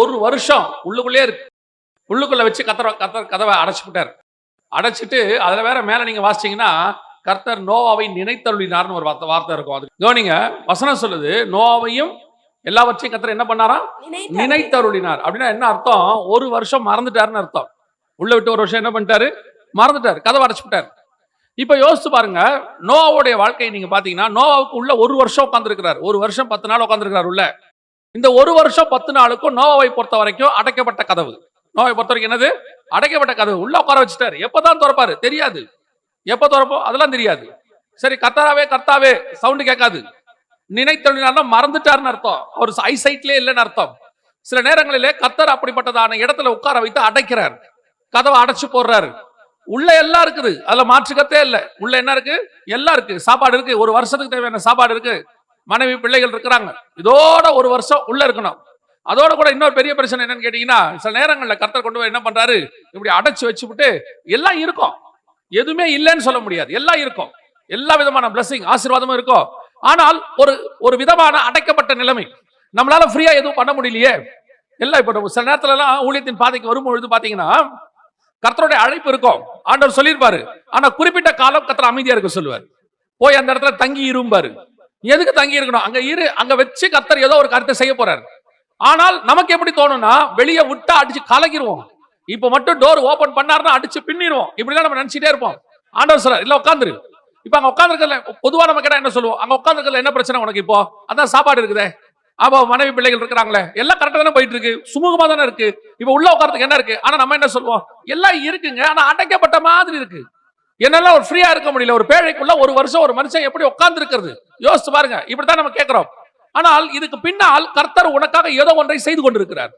ஒரு வருஷம் உள்ளுக்குள்ளே இருக்கு. உள்ளுக்குள்ள வச்சு கத்தர கத்தர் கதவை அடைச்சுட்டார் அடைச்சிட்டு அதுல வேற மேல நீங்க வாசிச்சீங்கன்னா கர்த்தர் நோவாவை நினைத்தருளினார்னு ஒரு வார்த்தை வார்த்தை இருக்கும். அது கவனிங்க வசனம் சொல்லுது நோவாவையும் எல்லாவற்றையும் கத்தர் என்ன பண்ணாராம் நினைத்தருளினார். அப்படின்னா என்ன அர்த்தம்? ஒரு வருஷம் மறந்துட்டாருன்னு அர்த்தம். உள்ள விட்டு ஒரு வருஷம் என்ன பண்ணிட்டாரு? மறந்துட்டாரு கதவை அடைச்சுட்டார் இப்ப யோசிச்சு பாருங்க நோவாவுடைய வாழ்க்கையை நீங்க பாத்தீங்கன்னா நோவாவுக்கு உள்ள ஒரு வருஷம் உட்காந்துருக்கிறார் ஒரு வருஷம் பத்து நாள் உட்காந்துருக்கிறார் உள்ள. இந்த ஒரு வருஷம் பத்து நாளுக்கும் நோவாவை பொறுத்த வரைக்கும் அடைக்கப்பட்ட கதவு. நோவை பொறுத்த வரைக்கும் என்னது? அடைக்கப்பட்ட கதவு. உள்ள உட்கார வச்சுட்டாரு. எப்பதான் திறப்பாரு? தெரியாது. எப்ப திறப்போம்? அதெல்லாம் தெரியாது. சரி கத்தாராவே கர்த்தாவே சவுண்டு கேட்காது. நினைத்தொழினா மறந்துட்டாருன்னு அர்த்தம். அவர் ஐசைட்லேயே இல்லைன்னு அர்த்தம். சில நேரங்களிலே கத்தர் அப்படிப்பட்டதான இடத்துல உட்கார வைத்து அடைக்கிறார். கதவை அடைச்சு போடுறாரு. உள்ள எல்லாம் இருக்குது. அதுல மாற்றுக்கத்தே இல்லை. உள்ள என்ன இருக்கு? எல்லாம் இருக்கு. சாப்பாடு இருக்கு. ஒரு வருஷத்துக்கு தேவையான சாப்பாடு இருக்கு. மனைவி பிள்ளைகள் இருக்கிறாங்க. இதோட ஒரு வருஷம் உள்ள இருக்கணும். அதோட கூட இன்னொரு பெரிய பிரச்சனை என்னன்னு கேட்டீங்கன்னா சில நேரங்களில் கர்த்தர் கொண்டு போய் என்ன பண்றாரு? இப்படி அடைச்சு வச்சுவிட்டு எல்லாம் இருக்கும். எதுவுமே இல்லைன்னு சொல்ல முடியாது. எல்லாம் இருக்கும். எல்லா விதமான பிளஸிங் ஆசீர்வாதமும் இருக்கும். ஆனால் ஒரு ஒரு விதமான அடைக்கப்பட்ட நிலைமை. நம்மளால ஃப்ரீயா எதுவும் பண்ண முடியலையே. எல்லாம் இப்போ சில நேரத்துல எல்லாம் ஊழியத்தின் பாதைக்கு வரும்பொழுது பாத்தீங்கன்னா கர்த்தருடைய அழைப்பு இருக்கும். ஆண்டவர் சொல்லியிருப்பாரு. ஆனா குறிப்பிட்ட காலம் கர்த்தர் அமைதியா இருக்க சொல்லுவார். போய் அந்த இடத்துல தங்கி இரும்பாரு. எதுக்கு தங்கி இருக்கணும் அங்க இரு அங்க வச்சு கத்தர் ஏதோ ஒரு கருத்தை செய்ய போறாரு. ஆனால் நமக்கு எப்படி தோணும்னா வெளியே விட்டா அடிச்சு கலக்கிடுவோம் இப்ப மட்டும் டோர் ஓபன் பண்ணாருன்னா அடிச்சு பின்னிடுவோம் இப்படிலாம் நம்ம நினைச்சிட்டே இருப்போம். ஆண்டவர் சொல்றார் இல்ல உட்காந்துரு. இப்ப அங்க உட்காந்துருக்கல பொதுவா நம்ம கேட்டா என்ன சொல்லுவோம்? அங்க உட்காந்துருக்கல என்ன பிரச்சனை உனக்கு இப்போ? அதான் சாப்பாடு இருக்குதே. அப்போ மனைவி பிள்ளைகள் இருக்கிறாங்களே. எல்லாம் கரெக்டா தானே போயிட்டு இருக்கு. சுமூகமா தானே இருக்கு. இப்ப உள்ள உட்காரத்துக்கு என்ன இருக்கு? ஆனா நம்ம என்ன சொல்லுவோம்? எல்லாம் இருக்குங்க ஆனா அடைக்கப்பட்ட மாதிரி இருக்கு. என்னெல்லாம் ஒரு ஃப்ரீயா இருக்க முடியல ஒரு பேழைக்குள்ள ஒரு வருஷம் ஒரு மனுஷன் எப்படி உட்கார்ந்து இருக்கிறது யோசிச்சு பாருங்க இப்படித்தான் நம்ம கேட்கிறோம். ஆனால் இதுக்கு பின்னால் கர்த்தர் உனக்காக ஏதோ ஒன்றை செய்து கொண்டிருக்கிறார்.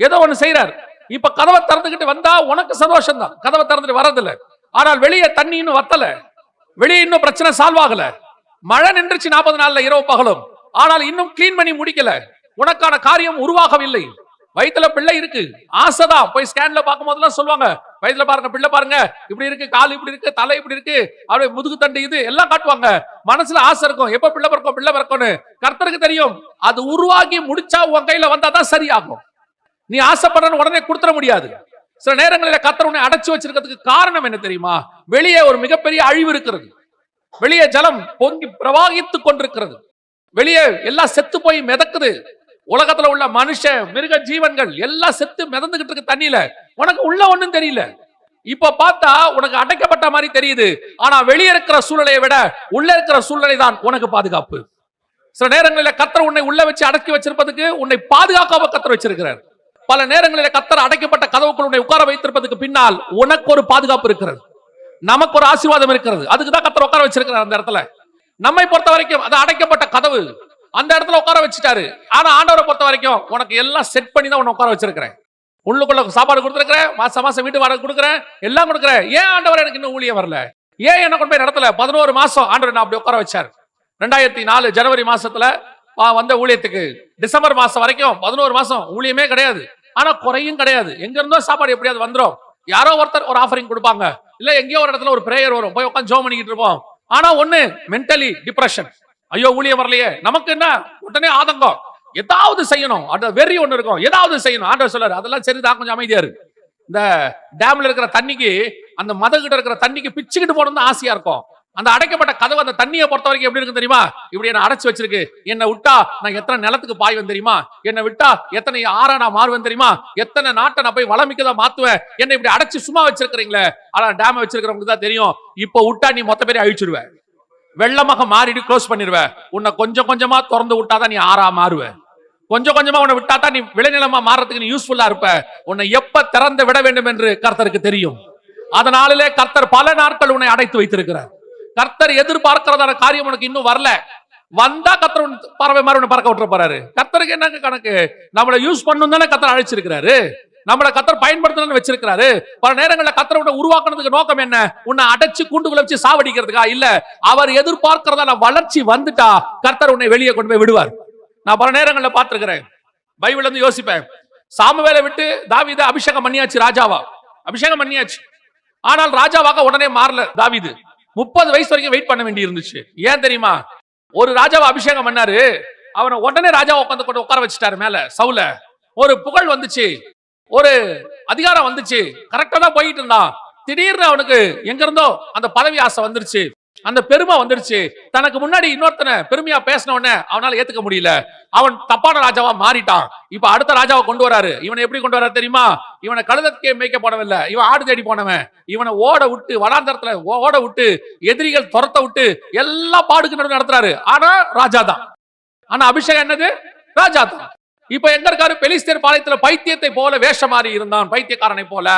ஏதோ ஒன்று செய்யறார் இப்ப கதவை திறந்துகிட்டு வந்தா உனக்கு சந்தோஷம் தான் கதவை திறந்துட்டு வரதில்ல ஆனால் வெளியே தண்ணி இன்னும் வத்தல. வெளியே இன்னும் பிரச்சனை சால்வ் ஆகல. மழை நின்றுச்சு நாற்பது நாள்ல இரவு பகலும். ஆனால் இன்னும் கிளீன் பண்ணி முடிக்கல. உனக்கான காரியம் உருவாகவில்லை. வயித்துல பிள்ளை இருக்கு. ஆசைதான் போய் ஸ்கேன்ல பார்க்கும் போதெல்லாம் சொல்லுவாங்க வயதுல பாருங்க பிள்ளை பாருங்க. இப்படி இருக்கு கால் இப்படி இருக்கு தலை இப்படி இருக்கு. அப்படியே முதுகு தண்டு இது எல்லாம் காட்டுவாங்க. மனசுல ஆசை இருக்கும். எப்ப பிள்ளை பிறக்கும் பிள்ளை பிறக்கும்னு. கர்த்தருக்கு தெரியும். அது உருவாகி முடிச்சா உன் கையில வந்தாதான் சரியாகும். நீ ஆசைப்படுறன்னு உடனே கொடுத்துட முடியாது. சில நேரங்களில் கத்தர் உன்னை அடைச்சு வச்சிருக்கிறதுக்கு காரணம் என்ன தெரியுமா? வெளியே ஒரு மிகப்பெரிய அழிவு இருக்கிறது. வெளியே ஜலம் பொங்கி பிரவாகித்துக் கொண்டிருக்கிறது. வெளியே எல்லாம் செத்து போய் மிதக்குது. உலகத்துல உள்ள மனுஷன் மிருக ஜீவன்கள் எல்லாம் செத்து மிதந்துகிட்டு இருக்கு தண்ணியில உனக்கு உள்ள ஒண்ணும் தெரியல. இப்ப பார்த்தா உனக்கு அடைக்கப்பட்ட மாதிரி தெரியுது. ஆனா வெளியே இருக்கிற சூழ்நிலையை விட உள்ள இருக்கிற சூழ்நிலை தான் உனக்கு பாதுகாப்பு. சில நேரங்களில் கத்தர் உன்னை உள்ள வச்சு அடக்கி வச்சிருப்பதுக்கு உன்னை பாதுகாக்காம கத்தர் வச்சிருக்கிறார். பல நேரங்களில் கத்தர் அடைக்கப்பட்ட கதவுக்குள் உன்னை உட்கார வைத்திருப்பதுக்கு பின்னால் உனக்கு ஒரு பாதுகாப்பு இருக்கிறது. நமக்கு ஒரு ஆசீர்வாதம் இருக்கிறது. அதுக்கு தான் கத்தர் உட்கார வச்சிருக்கிறார் அந்த இடத்துல. நம்மை பொறுத்த வரைக்கும் அது அடைக்கப்பட்ட கதவு. அந்த இடத்துல உட்கார வச்சுட்டாரு. ஆனா ஆண்டவரை பொறுத்த வரைக்கும் உனக்கு எல்லாம் செட் பண்ணி தான் உன்னை உட்கார வச்சிருக்கிறேன். உள்ளுக்குள்ள சாப்பாடு கொடுத்துருக்கிறேன் மாசம் மாசம் வீட்டு வாடகை கொடுக்குறேன் எல்லாம் கொடுக்குறேன். ஏன் ஆண்டவர் எனக்கு இன்னும் ஊழியம் வரல? ஏன் என்ன கொண்டு போய் நடத்தல? பதினோரு மாசம் ஆண்டவர் நான் அப்படி உட்கார வச்சார். ரெண்டாயிரத்தி நாலு ஜனவரி மாசத்துல வந்த ஊழியத்துக்கு. டிசம்பர் மாசம் வரைக்கும் பதினோரு மாசம் ஊழியமே கிடையாது. ஆனா குறையும் கிடையாது. எங்க இருந்தோ சாப்பாடு எப்படியாவது வந்துடும் யாரோ ஒருத்தர் ஒரு ஆஃபரிங் கொடுப்பாங்க. இல்ல எங்கேயோ ஒரு இடத்துல ஒரு பிரேயர் வரும். போய் உட்காந்து ஜோ பண்ணிக்கிட்டு இருப்போம். ஆனா ஒண்ணு மென்டலி டிப்ரெஷன் ஐயோ ஊழியம் வரலையே. நமக்கு என்ன? உடனே ஆதங்கம். ஏதாவது செய்யணும். அந்த வெறி ஒன்று இருக்கும். ஏதாவது செய்யணும். ஆண்டவர் சொல்லாரு அதெல்லாம் சரிதான். கொஞ்சம் அமைதியா இருக்கு இந்த டேம்ல இருக்கிற தண்ணிக்கு அந்த மத கிட்ட இருக்கிற தண்ணிக்கு பிச்சுக்கிட்டு போகணும் தான் ஆசையா இருக்கும். அந்த அடைக்கப்பட்ட கதவு அந்த தண்ணியை பொறுத்த வரைக்கும் எப்படி இருக்கு தெரியுமா? இப்படி என்ன அடைச்சு வச்சிருக்கு. என்னை விட்டா நான் எத்தனை நிலத்துக்கு பாய்வேன் தெரியுமா? என்னை விட்டா எத்தனை ஆறா நான் மாறுவேன் தெரியுமா? எத்தனை நாட்டை நான் போய் வளமிக்கதா மாத்துவேன்? என்னை இப்படி அடைச்சு சும்மா வச்சிருக்கிறீங்களே. ஆனா டேம் வச்சிருக்கிறவங்களுக்கு தான் தெரியும். இப்போ விட்டா நீ மொத்த பேரையும் அழிச்சிருவேன் வெள்ளமாக மாறிடு க்ளோஸ் பண்ணிடுவ உன்னை கொஞ்சம் கொஞ்சமா திறந்து விட்டாதான் நீ ஆறா மாறுவ. கொஞ்சம் கொஞ்சமா உன்னை விட்டா தான் நீ விளைநிலமா மாறதுக்கு நீ யூஸ்ஃபுல்லா இருப்ப. உன்னை எப்ப திறந்து விட வேண்டும் என்று கர்த்தருக்கு தெரியும். அதனாலே கர்த்தர் பல நாட்கள் உன்னை அடைத்து வைத்திருக்கிறார். கர்த்தர் எதிர்பார்க்கிறதான காரியம் உனக்கு இன்னும் வரல. வந்தா கர்த்தர் பறவை மாதிரி உன்னை பறக்க விட்டுற போறாரு. கர்த்தருக்கு என்னங்க கணக்கு? நம்மளை யூஸ் பண்ணணும் தானே கர்த்தர் அழைச்சிருக்கிறாரு. நம்மளை கத்தர் பயன்படுத்தணும்னு வச்சிருக்கிறாரு. பல நேரங்களில் கத்தர் உன்னை உருவாக்குனதுக்கு நோக்கம் என்ன? உன்னை அடைச்சு கூண்டுக்குள்ள வச்சு சாவடிக்கிறதுக்கா? இல்ல அவர் எதிர்பார்க்கிறதால வளர்ச்சி வந்துட்டா கர்த்தர் உன்னை வெளியே கொண்டு போய் விடுவார். நான் பல நேரங்களில் பார்த்திருக்கிறேன். பைபிள் வந்து யோசிப்பேன். சாமுவேலை விட்டு தாவித அபிஷேகம் பண்ணியாச்சு ராஜாவா? அபிஷேகம் பண்ணியாச்சு. ஆனால் ராஜாவாக உடனே மாறல தாவிது. முப்பது வயசு வரைக்கும் வெயிட் பண்ண வேண்டி இருந்துச்சு. ஏன் தெரியுமா? ஒரு ராஜாவை அபிஷேகம் பண்ணாரு. அவனை உடனே ராஜா உட்காந்து கொண்டு உட்கார வச்சுட்டாரு மேல சவுல. ஒரு புகழ் வந்துச்சு. ஒரு அதிகாரம் வந்துச்சு. கரெக்டா தான் போயிட்டு இருந்தான். திடீர்னு அவனுக்கு எங்க இருந்தோ அந்த பதவி ஆசை வந்துருச்சு. அந்த பெருமை வந்துருச்சு. தனக்கு முன்னாடி இன்னொருத்தனை பெருமையா பேசினவன அவனால ஏத்துக்க முடியல. அவன் தப்பான ராஜாவா மாறிட்டான். இப்ப அடுத்த ராஜாவை கொண்டு வராரு. இவனை எப்படி கொண்டு வராரு தெரியுமா? இவனை கழுதத்துக்கே மேய்க்க போடவில்லை இவன் ஆடு தேடி போனவன். இவனை ஓட விட்டு வனாந்தரத்துல ஓட விட்டு எதிரிகள் துரத்த விட்டு எல்லா பாடுக்கு நடுவு நடத்துறாரு. ஆனா ராஜா தான் ஆனா அபிஷேகம் என்னது? ராஜா தான் இப்ப எங்க இருக்காரு? பெலிஸ்தேர் பாளையத்துல பைத்தியத்தை போல வேஷம் மாறி இருந்தான் பைத்தியக்காரனை போல.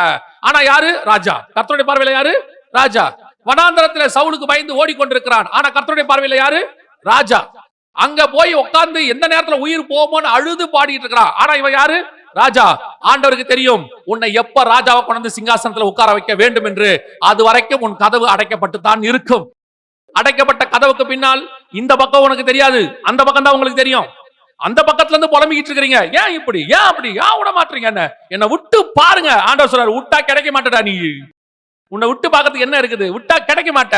ஆனா யாரு? ராஜா. கர்த்தருடைய பார்வையில யாரு? ராஜா. வனாந்தரத்துல சவுலுக்கு பயந்து ஓடிக்கொண்டிருக்கிறான். ஆனா கர்த்தருடைய பார்வையில யாரு? ராஜா. அங்க போய் உட்கார்ந்து எந்த நேரத்துல உயிர் போமோன்னு அழுது பாடிட்டு இருக்கிறான். ஆனா இவன் யாரு? ராஜா. ஆண்டவருக்கு தெரியும். உன்னை எப்ப ராஜாவை கொண்டு சிங்காசனத்துல உட்கார வைக்க வேண்டும் என்று அது வரைக்கும் உன் கதவு அடைக்கப்பட்டு தான் இருக்கும். அடைக்கப்பட்ட கதவுக்கு பின்னால் இந்த பக்கம் உனக்கு தெரியாது. அந்த பக்கம் தான் உங்களுக்கு தெரியும். அந்த பக்கத்துல இருந்து புலம்பிக்கிட்டு இருக்கிறீங்க ஏன் இப்படி? ஏன் அப்படி? ஏன் விட மாட்டீங்க என்ன? என்னை விட்டு பாருங்க. ஆண்டவர் சொல்றாரு விட்டா கிடைக்க மாட்டடா நீ. உன்னை விட்டு பார்க்கறதுக்கு என்ன இருக்குது? விட்டா கிடைக்க மாட்ட.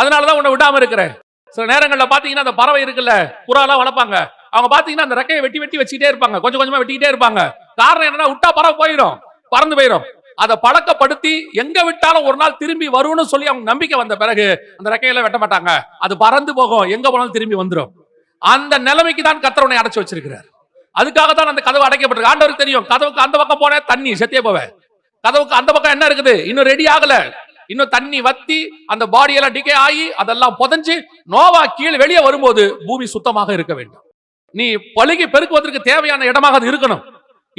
அதனாலதான் உன்னை விடாம இருக்கிறேன். சில நேரங்களில் பாத்தீங்கன்னா அந்த பறவை இருக்குல்ல புறாலாம் வளர்ப்பாங்க. அவங்க பாத்தீங்கன்னா அந்த ரெக்கையை வெட்டி வெட்டி வச்சுக்கிட்டே இருப்பாங்க. கொஞ்சம் கொஞ்சமா வெட்டிக்கிட்டே இருப்பாங்க. காரணம் என்னன்னா விட்டா பறவை போயிடும் பறந்து போயிடும் அதை பழக்கப்படுத்தி எங்க விட்டாலும் ஒரு நாள் திரும்பி வரும்னு சொல்லி அவங்க நம்பிக்கை வந்த பிறகு அந்த ரெக்கையில வெட்ட மாட்டாங்க. அது பறந்து போகும். எங்க போனாலும் திரும்பி வந்துடும் அந்த நிலைமைக்கு தான் கத்தர் உன்னை அடைச்சு வச்சிருக்கிறார். அதுக்காக தான் அந்த கதவு அடைக்கப்பட்டிருக்கு. ஆண்டவருக்கு தெரியும். கதவுக்கு அந்த பக்கம் போனே தண்ணி செத்தே போவேன் கதவுக்கு அந்த பக்கம் என்ன இருக்குது? இன்னும் ரெடி ஆகல. இன்னும் தண்ணி வத்தி அந்த பாடி எல்லாம் டிகே ஆகி அதெல்லாம் புதஞ்சு நோவா கீழே வெளியே வரும்போது பூமி சுத்தமாக இருக்க வேண்டும். நீ பழுகி பெருக்குவதற்கு தேவையான இடமாக அது இருக்கணும்.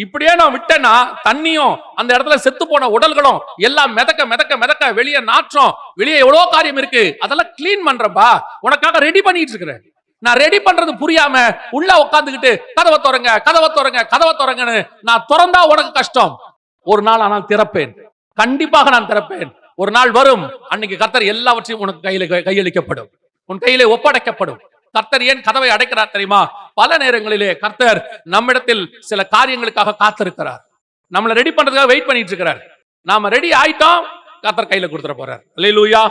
இப்படியே நான் விட்டேன்னா தண்ணியும் அந்த இடத்துல செத்து போன உடல்களும் எல்லாம் மிதக்க மிதக்க மிதக்க வெளியே நாற்றம் வெளியே எவ்வளோ காரியம் இருக்கு. அதெல்லாம் க்ளீன் பண்றப்பா. உனக்காக ரெடி பண்ணிட்டு இருக்கிறேன். நான் ரெடி பண்றது புரியாம உள்ள உட்காந்துக்கிட்டு கதவை திறங்க கதவை திறங்க கதவை திறங்கன்னு நான் திறந்தா உனக்கு கஷ்டம். ஒரு நாள் ஆனால் திறப்பேன். கண்டிப்பாக நான் திறப்பேன். ஒரு நாள் வரும். அன்னைக்கு கர்த்தர் எல்லாவற்றையும் உனக்கு கையில கையளிக்கப்படும். உன் கையிலே ஒப்படைக்கப்படும். கர்த்தர் ஏன் கதவை அடைக்கிறார் தெரியுமா? பல நேரங்களிலே கர்த்தர் நம்மிடத்தில் சில காரியங்களுக்காக காத்திருக்கிறார். நம்மளை ரெடி பண்றதுக்காக வெயிட் பண்ணிட்டு இருக்கிறார். நாம ரெடி ஆயிட்டோம் கர்த்தர் கையில கொடுத்துட போறார். லூயா